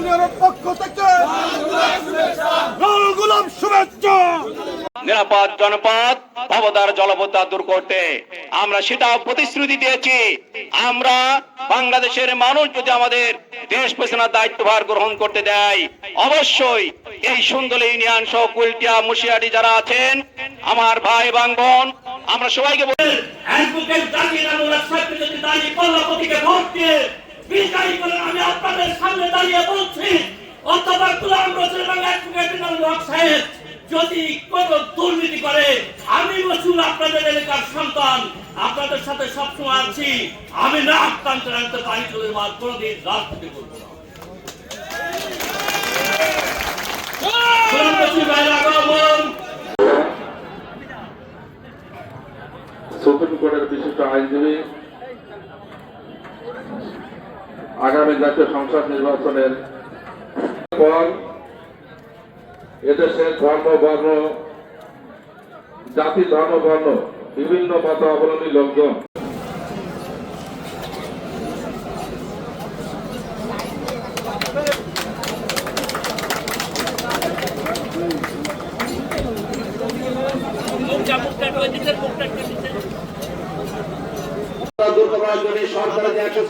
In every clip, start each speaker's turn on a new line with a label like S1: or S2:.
S1: ইউনিয়নের পক্ষ থেকে লাল গোলাপ শুভেচ্ছা।
S2: নিরাপদ জনপদ ভবদার জলবদ্ধা দূর করতে আমরা সেটা প্রতিশ্রুতি দিয়েছি। আমরা বাংলাদেশের মানুষ যদি আমাদের দেশ পেছনার দায়িত্বভার গ্রহণ করতে দেয় অবশ্যই এই সুন্দর ইউনিয়ন সহ কুলটিয়া মুশিয়াটি যারা আছেন আমার ভাই এবং বোন আমরা সবাইকে বলি
S3: অ্যাডভোকেট জামিল আনোয়ার সাহেবকে যদি পাল্লা প্রতীকে ভোট দিয়ে বিজয়ী করে আমি আপনাদের সামনে দাঁড়িয়ে বলছি অথবা গোলাম রসুল এবং অ্যাডভোকেট আনোয়ার সাহেব, যদি কোনো দুর্নীতি করে, আমি রসুল আপনাদের এলাকার সন্তান, আপনাদের সাথে সবসময় আছি, আমি না আক্রান্ত রাখতে পারি কোনোদিন রাজনীতি করব না।
S4: সুপ্রিম কোর্টের বিশিষ্ট আইনজীবী আগামী জাতীয় সংসদ নির্বাচনের পর এদেশের ধর্ম, বর্ণ, জাতি, ধর্ম, বর্ণ, বিভিন্ন মত অবলম্বী লোকজন
S3: মুখটা মুখটা একটু দিচ্ছেন মুখটা একটু দিচ্ছেন
S2: দূর করার জন্য সরকারের যে একশো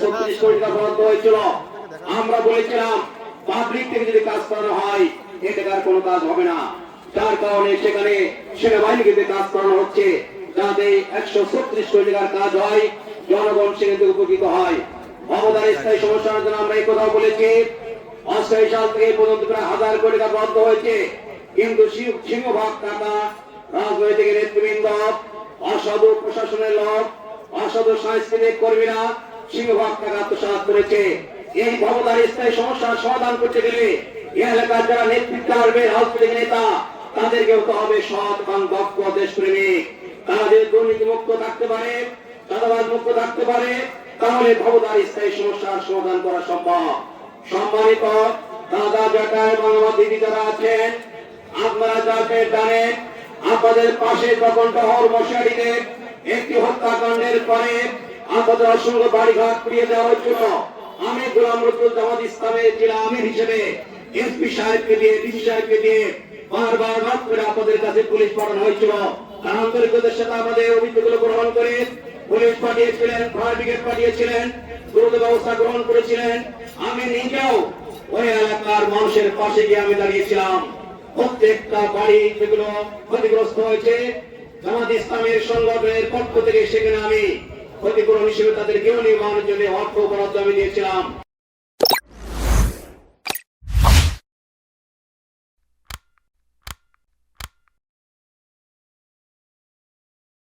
S2: সিংহভাগ টাকা রাজনৈতিক নেতৃবৃন্দ অসাধু প্রশাসনের লোক অসাধু সাংস্কৃতিক কর্মীরা সিংহভাগ টাকা আত্মসাৎ করেছে। এই ভবদার স্থায়ী সমস্যার সমাধান করতে গেলে এলাকার যারা নেতৃত্ব আসবে, রাজনৈতিক নেতা তাদেরকে হতে হবে সৎ এবং দক্ষ দেশপ্রেমিক তারা যদি দুর্নীতি মুক্ত থাকতে পারে চাঁদাবাদ মুক্ত থাকতে পারে, তাহলে ভবদার স্থায়ী সমস্যার সমাধান করা সম্ভব। সম্মানিত দাদা জাটা এবং আমার দিদি যারা আছেন, আপনারা যাকে জানেন, আপনাদের পাশে যখন টহর মশারিতে একটি হত্যাকাণ্ডের পরে অসংখ্য বাড়িঘাট পুড়িয়ে দেওয়া হয়েছিল আমি গোলাম রসুল জামাত ইসলামের জেলা আমির হিসেবে এসপি সাহেবকে দিয়ে, ডিসি সাহেবকে দিয়ে বারবার করে কাছে পুলিশ পাঠানো হয়েছিল। সাথে আমাদের অভিযোগগুলো গ্রহণ করে পুলিশ পাঠিয়েছিলেন, ফায়ার ব্রিগেড পাঠিয়েছিলেন, দ্রুত ব্যবস্থা গ্রহণ করেছিলেন। আমি নিজেও ওই এলাকার মানুষের পাশে গিয়ে আমি দাঁড়িয়েছিলাম। প্রত্যেকটা বাড়ি যেগুলো ক্ষতিগ্রস্ত হয়েছে জামাত ইসলামের সংগঠনের পক্ষ থেকে সেখানে আমি ক্ষতিপূরণ হিসেবে তাদের কেউ নির্মাণের জন্য অর্থ বরাদ্দ আমি দিয়েছিলাম।